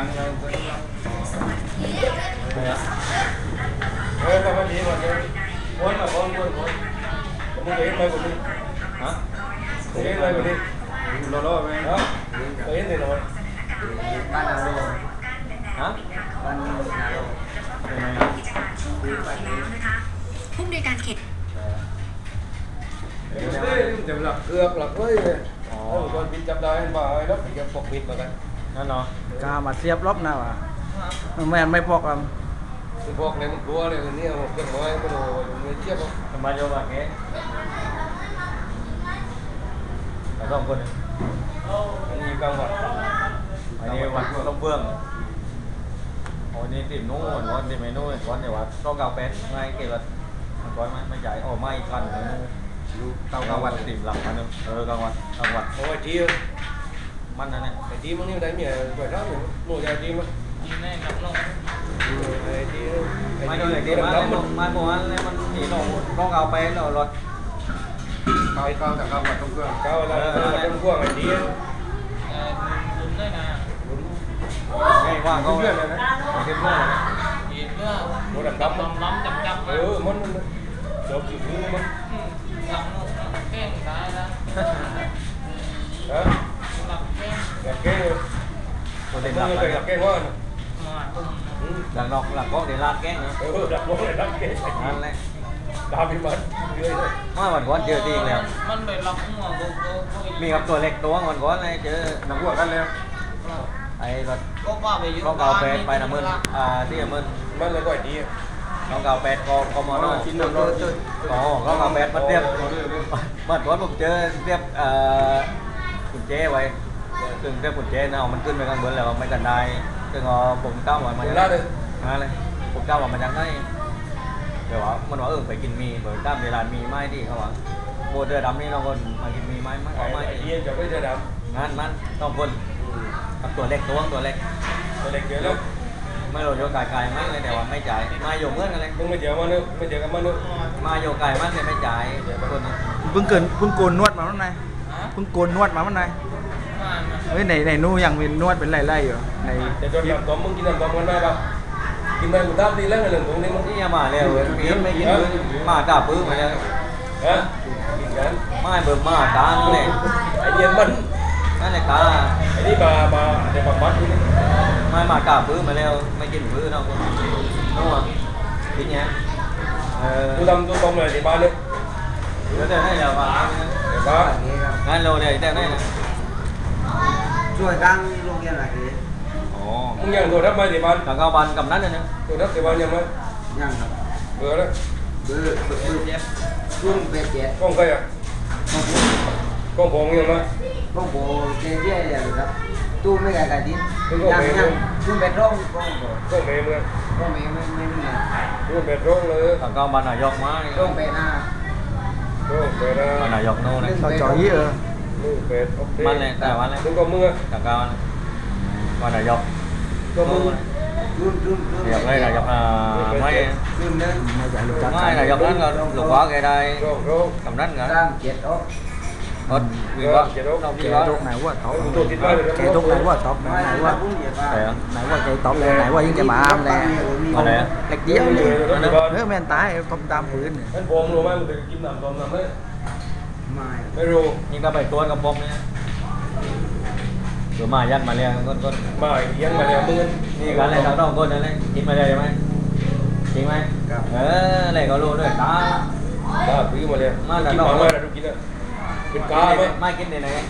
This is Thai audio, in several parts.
ยังยังเออทำมันดีหมดเลยวนมาวนวนวนผมเห็นเลยคนนี้ฮะเคยเห็นเลยคนนี้โลโลไหมเนาะเคยเห็นแต่หน่อบ้านนารฮะบ้านนาโรผู้อำนวยการเขตเฮ้ยมันจะหลักเกือกหลักเว้ยอ๋อตอนบินจำได้ป่ะไอ้รถจะปกปิดมากัน นั่นเนาะกามาเสียบรอบหน้าว่ะแม่นไม่พอกอะคือพวกนี้มันกลัวเลยเนี่ยเรื่องน้อยก็โดนไม่เทียบทำไมโยมแบบนี้แต่สองคนมันมีกลางวันอันนี้วัดต้องเบื้องโอ้นี่ติ่มนู้นวันติ่มไม่นู้นวันเดี๋ยววัดต้องเกาเป็ดไงเกี่ยวกับมันก้อยไหมไม่ใหญ่โอ้ไม่กันเลยนู้นเก้าเก้าวันติ่มหลังอันนึงเออกลางวันกลางวันโอ้ยทีมันนั่นเนี่ยไอ้ทีมันนี่ได้เมียก่ อยร้านหนูหนูจะทีมั้ยแม่กับน้องไอ้ทีไม่โดนเลยที่มาเลยมาบอกว่าเลยมันหนีลงต้องเอาไปแล้วรถ cao cao thằng cao mà trong cửa cao là trong cửa ngày đi เอ่อดุนด้วยนะไงว่างก็เลยเก็บเตัวเด็ cái กหลัก cái là cái ngon มาตุ้มหลังนอกหลังก็เดี๋ยวลาดแก้งนะ ừ đặt món này đặt cái นั่นแหละ đào đi mất ghê thôi มาวันก่อนเจอทีแล้วมันไปล็อกหัวกูกูมีกับตัวเล็กตัววันก่อนเลยเจอน้ำวัวกันแล้วไอ้รถก็ว่าไปอยู่น้องเกาแปดไปน้ำมันอ่าที่น้ำมัน mất là gọi đi น้องเกาแปดก็ก็มอนออ๋อก็เกาแปดมั นเรียบมันก่อนผมเจอเรียบเอ่อกุญแจไว้ซึ่งเรียบกุญแจนะเอามันขึ้นไปข้างบนแล้วไม่กันได้ซึ่งเอาผมก้าวมามา Đừng จากมาเลยผมก้าวมาจากไหนเดี๋ยวว่ามันว่าเออไปกินมีเปิดตามเวลามีไม้ที่เขาว่าโบเดือดำนี่เราคนมากินมีไม้ไม่ขอไม้ Phải đi cho cái giờ đầm งานมันต้องคนตัวเล็กตัวตัวเล็ก tôi lấy kia lắm ไม่โดนโยกไก่ไก่มากเลยแต่ว่าไม่จ่ายมาโยกเงินกันเลย nhưng mà giờ mà nữa bây giờ cái mà nữa มาโยกไก่มากเลยไม่จ่ายคนเพิ่งเกินเพิ่งโกนนวดมาเมื่อไหร่เพิ่งโกนนวดมาเมื่อไหร่ เฮ้ยไหนไหนนู่ยังมีนวดเป็นไล่ๆอยู่ใน để cho làm tóm mừng chỉ làm tóm con này đâu kim này một táp đi lấy lần cũng đi mừng ที่มาเร็วกินไม่กินมือมาจ่าปื้อมาเลย hả kim cán มาเบิ่มมาตานั่นแหละ ai nhiên mình นั่นแหละตา ai đi bà bà để bà bắt đi ไม่มาจ่าปื้อมาแล้วไม่กินปื้อเนาะนู่นกินเนี้ยเออ tôi làm tôi tóm này thì ba nữa เดี๋ยวได้เดี๋ยวมา để ba งานโลเดี๋ยวได้ได้ช่ วยตั้งโรงเรียนอะไรดีอ๋อมึงยังตัวรับไหมที่บ้านทางเข้าบ้านกำนันเนี่ยตัวรับที่บ้านยังไหมยังครับเบื่อแล้วเบอร์เบอร์รุ่นแปดเจ็ดกล้องใครอะกล้องผมยังไหมต้องโบเจ๊เจ๊เลยครับตู้ไม่ไกลกันดิยังยังรุ่นแปดร่องต้องโบกล้องเมย์มึงร่องไม่ไม่ไม่มีกล้องเมย์ร้องเลยทางเข้าบ้านนายกมาร่องแปดห้ากล้องเมย์นะบ้านนายกโน่นต่อจอยเออ มือเมย์โอเคมันเลยแต่ว่าเลยมึงก็มึงอะทางเข้าบ้านนายกก็มึงรุ่นรุ่นรุ่นนายกเลยนายกอ่าไม่รุ่นนึงไม่ใช่ลูกจักรไม่นายกนั้นก็ลูกว่าแกได้ร้องร้องกำนันก็สามเจ็ดอ๋ออดวีว่าแกตกไหนว่าท็อปมึงตัวติดบ้านเลยแกตกไหนว่าท็อปไหนว่าแต่ไหนว่ มาอ้ามเลยอะไรอะเล็กเดียวเลเลยยรถที่บ้านเนื้อแม่นตายต้มตามพื้นนั่นผมรู้ไหมมึงจะกินน้ำต้มน้ำไหมไม่ไม่รู้ยิงก็ไปตัวกับผมเนี่ยหรือมายัดมาเรียงก้นก้นมาเลี้ยงมาแล้วมึงนี่กันเลยทั้งต้องก้นนั่นเลยกินมาเลยไหมจริงไหมเอออะไรก็รู้ด้วยตาบ้าซื้อมาแล้วกินมาไม่ได้ดูกินอะเป็นกาไหมไม่กินในไหนฮะ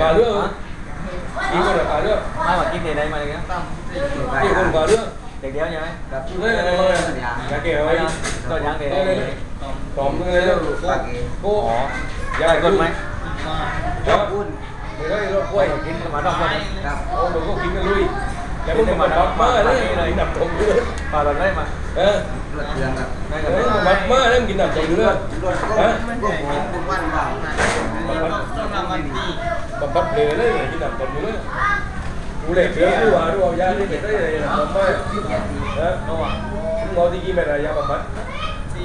กาเรื่องกินก็ได้กาเรื่องไม่มากินในไหนมาเลยครับกินคนกาเรื่องเด็กเดียวใช่ไหมกับเฮ้ยอะไรมาอยากเกี่ยวไว้ก็ยังเด็ก ตอมเลยแล้วโก้อ๋ออยากได้ก้นไหมมาครับอุ่นไม่ได้รถกล้วยกินมาต้องคนครับโอ้มึงก็กินกันลุยแต่มึงมาบัดมาเลยกินน้ำต้มเลยปลาหลอดได้มาเออรถเรืองครับได้เอกันอบัดมาแล้วกินน้ำต้มเยรถก็ก็ผมผมวันเล่าต้องทำมันดีบัดบัดเลยเลยกินน้ำต้มเลยกูเลยเสือกูว่าดูเอายาที่เป็นได้เลยน้ำต้เออโน่อะมึงเอาที่ะยาบัดบัดสี่เมตรสี่เมตรถึงบาที่กินบาทเดียวแล้วไม่ได้ปลาได้ลำตรงได้น้ำต้มกับกับลำตรงอย่างวได้น้ำต้มกันใช่ไหมเ bao cây đều อะไรบอกว่าวันละ bao cây đều บำบัดเลย hả ใช่ไอ้ที่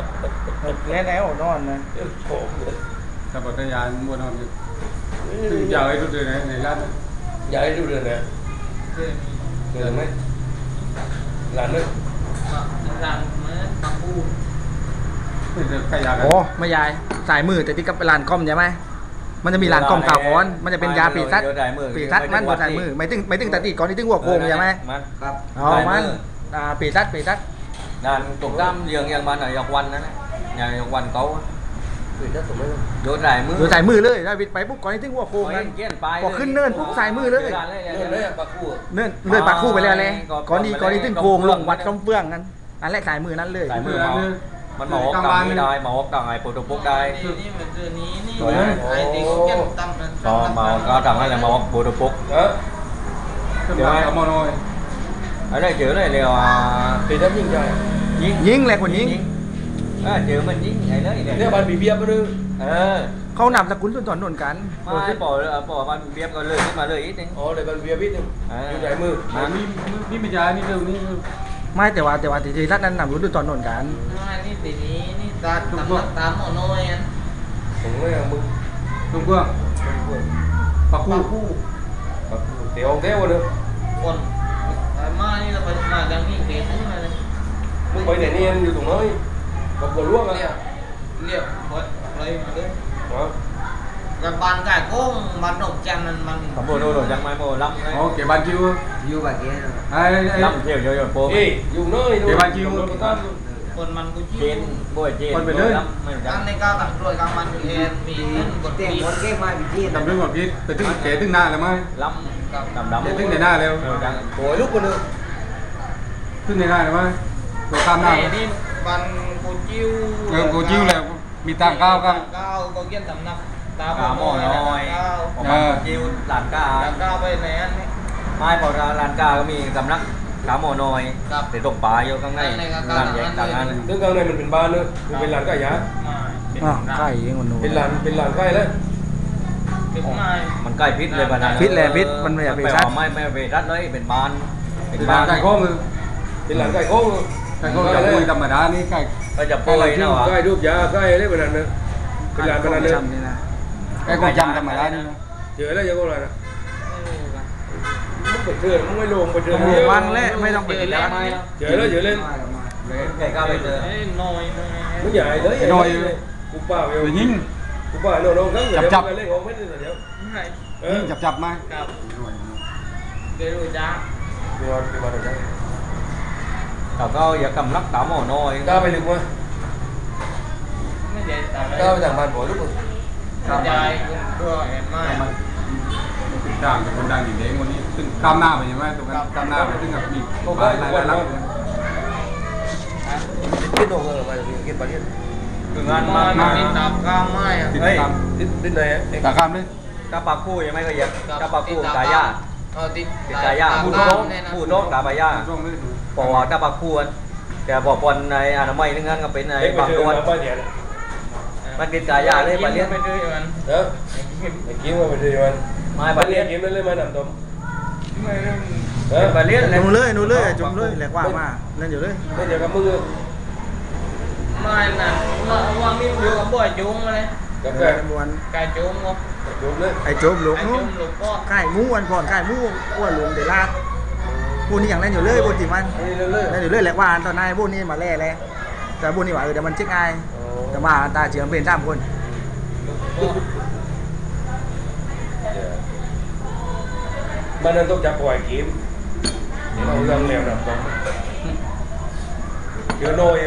งดูมั้งโน่นโน่นฮะอ๋อแล้วแล้วนอนนะโอ้โหถ้าปัตยานบนนอนอยู่ซึ่งอยากให้ทุกเดือนในในร้านนะอยากให้ดูเดือนไหนเดือนนี้เดือนไหมหลานนึกมาหลังเหมือนปากกูไม่ได้ใครอยากให้โอ้ไม่ยายสายมือแต่ที่กับร้านกล้อมใช่ไหมมันจะมีร้านกล้อมขาวฟ้อน มันจะเป็นยาปีซัดปีซัดมันบนสายมือไม่ถึงไม่ถึงตัดตีก่อนที่ถึงหัวโคงใช่ไหมมันครับอ๋อมันอ่าปีซัดปีซัด đàn tổ cam giường giường ban ở dọc quanh đó này nhà dọc quanh cấu คือถ้าสมมติ vô dài mưa โดยสายมือเลยนะวิดไปปุ๊บก่อนที่ถึงหัวโคงนั้น พอขึ้นเนินปุ๊บสายมือเลยเรื่องแรกปลาคู่เนื่อนเลยปากคู่ไปเลยเลยก่อนดีก่อนดีถึงโคงลงวัดคำเฟืองนั้นอันแรกสายมือนั้นเลย สายมือมามันมาออกต่างไม่ได้มาออกต่างไอ้โปรโตปุ๊กได้ นี่นี่เหมือนเดือนนี้นี่สวยนะ ไอ้เด็กเก็บตั้มนั้นก็มาก็ต่างให้ là mà ออกโปรโตปุ๊กฮะขึ้นมาเอามอนอย ở đây chữ này là ตีทับ ยิ่งใหญ่ dính ยิงแหละคนยิง à, chữ mình dính này đó เนี่ยบานบีเบียบมาดู ờ เขานำสกุลส่วนถอนนนกัน mai bỏ bỏ ban biếp có lời mà lời ít đi อ๋อเลยบานเบียบนิดนึงอยู่ไหนมือนี่นี่ไม่ใช่นี่เร็วนี่ไม่แต่ว่าแต่ว่าที่ทัดนั้นนำรุ่นถอนนนกันไม่นี่ตีนี้นี่ตาตำนักตามหมอน้อยอันผมไม่เอามือตรงเครื่องปลาปาคู่กูปลาคู่เตี๋ยวเตี้ยวเลยคนไอ้มานี่เราไปมาดังนี้เด็ดนี่มาเลย มึงไปไหนเนี่ยอยู่ตรงน้อยกับบัวล่วงอะเรียกเรียกหมดเลยมาเลยฮะกับบ้านไก่โก้งบ้านดอกจันมันมัน không bộ đồ đồ chẳng mai bộ lắm อ๋อเก็บบานคิวอยู่แบบนี้นะไอ้ไอ้ lắm chiều rồi rồi phố เอ้ยอยู่น้อยคนมันกูชี้ trên bôi trên Con về bôi nơi. lắm mày กา chẳng รในการตักรวยกลางมันเองมีเงินกดเตียงปีคนเก็บมาบิจีนทำเรื่องแบบนี้ไปถึงเก๋ถึงหน้าแล้วไหม lắm đầm đầm เก๋ถึงในหน้าแล้ว rồi chẳng โอ้ยลูกคนนึงถึงในหน้าแล้วไหม ตัวข้ามหน้านี่นี่บ้านกูจิ้วเออกูจิ้วแล้วมีทางก้าวครับก้าวก็เกี้ยนตำนักตา cả mò nồi ก้าว còn mà chiều làn ตา ca ก้าวไปไหนอันนี้ mai bỏ ra làn ca có mì cầm nắp cá mò nồi Cặp. để đục bà vô trong này Cái này là cá làm đằng vậy ăn đằng này. ăn เรื่องกลางในมันเป็นบ้านเนอะมันเป็นหลานไก่ยามาเป็นอ่าร้านไก่ยิงคนนู้นเป็นหลานเป็นหลานไก่แล้วเป็นไม้มันใกล้พิษเลยบ้านนั้นพิษแหละพิษมันไม่อยากไปไปซัดเอาไม่ไม่ไปรัดเลยเป็นบานเป็นเป็นบาบานนไก่ข้อมือเป็นหลานไก่โค้งไก่ข้อจะคุยธรรมดานี่ไก่ก็จะป่วยนะวะไก่รูปยาไก่อะไรแบบนั้นเนอะเป็นหลานแบบนั้นเนอะจำนี่นะไก่ข้อจำธรรมดานี่นะเจอแล้วยังก็อะไรนะไม่รู้กันมึงไปเถื่อนมึงไม่ลงไปเถื่อนโอ้เดียววันและไม่ต้องไปเจอแล้แล้ววเจอแล้วเจอเล่นมาแล้วมาไก่ก้าวไปเจอเอ้ยน้อยน้อยมึงใหญ่เลยกูป้าไปไปยิงกูป้าโน่นโน่นทั้งจับจับเล่นของไม่ได้เดี๋ยวไม่เอยิองจับจับมาครับเดี๋ยวรู้จักเดี๋ยวเดี๋ยวมาเดี๋ยว เขาก็อย่ากำลักตาหมอน้อยก้าวไปลึกมั้ยไม่ใช่ตามก้าวไปทางบ้านบ่อยลูกมึงเข้าใจคุณตัวเห็นไหมด่างกับคนดังอยู่เด้งวันนี้ซึ่งข้ามหน้าไปใช่ไหมตรงนั้นข้ามหน้าไปซึ่งกับมีบ้านหลายหลังคิดโน่นเลยมาคิดปารีสคืองานมามาติดตามก้าวไม้อะติดตามคิดดิ้นไหนเองตาข้ามเลยกาปาคู่ยังไม่ก็ยังกาปาคู่กายาเออติดติดกายาผู้โต๊ะผู้โต๊ะกาปายา ช่วงนี้บอกว่ากาปาคู่แกบอกปนในอนามัยนึงงั้นก็เป็นในเอ็งไปบางเจอตัวมาบ้านเนี่ยมันเป็นกายาเลยไปเลี้ยงไปด้วยมันเออไอ้กิ้วมาไปเจอมันไม่ไปบ้านเนี่เลี้ยยงกิ้วนั่นเลยมาหนำตมไม่รู้เออไปเลี้ยงหนูเลยหนูเลยจุ่มเลยแหลกว่ามาเล่นอยู่เลยไม่เดี๋ยวกับมึงไม่น่ะว่าว่ามีอยู่กับบ่อยจุ้งเลยกับเอแกอมวนไก่จุ้งก็จบเลยไอ้โจมหลงไก่นู้จุ้นงลูกก็ไก่หมูวันก่อนไก่หมูอ้วนหลงเดลาด พูนี่อย่างเล่นอยู่เลยพูติมันนี่เรื่อยเล่นอยู่เลยแหลกว่าตอนนายพูนี่มาแล่เลยแต่พูนี่ว่าเออเดี๋ยวมันเช็คไอายแต่มาตาเฉียงเป็นสามคนมันนั่นต้องจับปล่อยกิ้วเราเรื่องแนวหนำตมเดี๋ยวโน่ย